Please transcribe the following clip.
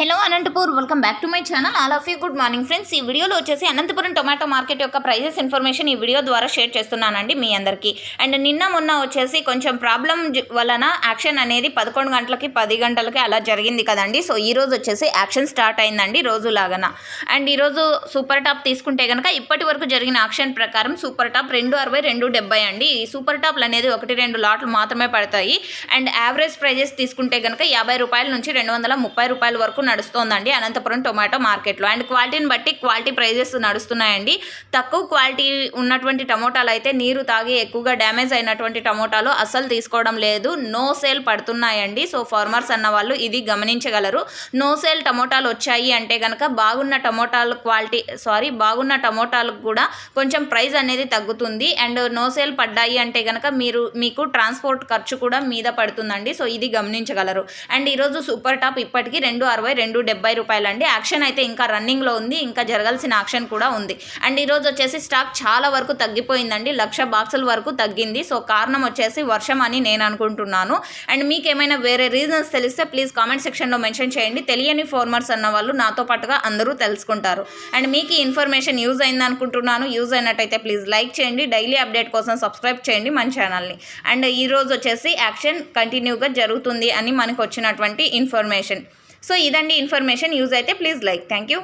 Hello Anantapur welcome back to my channel all of you good morning friends ఈ వీడియోలో వచ్చేసి Anantapuram tomato market యొక్క prices information ఈ video ద్వారా షేర్ చేస్తున్నానండి మీ అందరికీ. అండ్ నిన్న మొన్న వచ్చేసి కొంచెం ప్రాబ్లం వలన యాక్షన్ అనేది పదకొండు గంటలకి పది గంటలకి అలా జరిగింది కదండి. సో ఈ రోజు వచ్చేసి యాక్షన్ స్టార్ట్ అయిందండి రోజు లాగాన. అండ్ ఈరోజు సూపర్ టాప్ తీసుకుంటే కనుక ఇప్పటి వరకు జరిగిన యాక్షన్ ప్రకారం సూపర్ టాప్ రెండు అరవై రెండు డెబ్బై అండి. ఈ సూపర్ టాప్లు అనేది ఒకటి రెండు లాట్లు మాత్రమే పడతాయి. అండ్ యావరేజ్ ప్రైజెస్ తీసుకుంటే కనుక యాభై రూపాయల నుంచి రెండు వందల ముప్పై రూపాయల వరకు నడుస్తోందండి అనంతపురం టొమాటో మార్కెట్లో. అండ్ క్వాలిటీని బట్టి క్వాలిటీ ప్రైజెస్ నడుస్తున్నాయండి. తక్కువ క్వాలిటీ ఉన్నటువంటి టమోటాలు అయితే నీరు తాగి ఎక్కువగా డ్యామేజ్ అయినటువంటి టమోటాలు అస్సలు తీసుకోవడం లేదు. నో సేల్ పడుతున్నాయండి. సో ఫార్మర్స్ అన్న వాళ్ళు ఇది గమనించగలరు. నో సేల్ టమోటాలు వచ్చాయి అంటే కనుక బాగున్న టమోటాలు క్వాలిటీ సారీ బాగున్న టమోటాలకు కూడా కొంచెం ప్రైస్ అనేది తగ్గుతుంది. అండ్ నో సేల్ పడ్డాయి అంటే కనుక మీరు మీకు ట్రాన్స్పోర్ట్ ఖర్చు కూడా మీద పడుతుందండి. సో ఇది గమనించగలరు. అండ్ ఈరోజు సూపర్ టాప్ ఇప్పటికీ రెండు అరవై రెండు డెబ్బై రూపాయలు అండి యాక్షన్ అయితే ఇంకా రన్నింగ్లో ఉంది ఇంకా జరగాల్సిన యాక్షన్ కూడా ఉంది. అండ్ ఈరోజు వచ్చేసి స్టాక్ చాలా వరకు తగ్గిపోయిందండి లక్ష బాక్సుల వరకు తగ్గింది. సో కారణం వచ్చేసి వర్షం అని నేను అనుకుంటున్నాను. అండ్ మీకు ఏమైనా వేరే రీజన్స్ తెలిస్తే ప్లీజ్ కామెంట్ సెక్షన్లో మెన్షన్ చేయండి. తెలియని ఫార్మర్స్ అన్న వాళ్ళు నాతో పాటుగా అందరూ తెలుసుకుంటారు. అండ్ మీకు ఈ ఇన్ఫర్మేషన్ యూజ్ అయింది అనుకుంటున్నాను యూజ్ అయినట్టయితే ప్లీజ్ లైక్ చేయండి. డైలీ అప్డేట్ కోసం సబ్స్క్రైబ్ చేయండి మన ఛానల్ని. అండ్ ఈ రోజు వచ్చేసి యాక్షన్ కంటిన్యూగా జరుగుతుంది అని మనకు వచ్చినటువంటి ఇన్ఫర్మేషన్. సో ఇదండి ఇన్ఫర్మేషన్. యూజ్ అయితే ప్లీజ్ లైక్ థ్యాంక్ యూ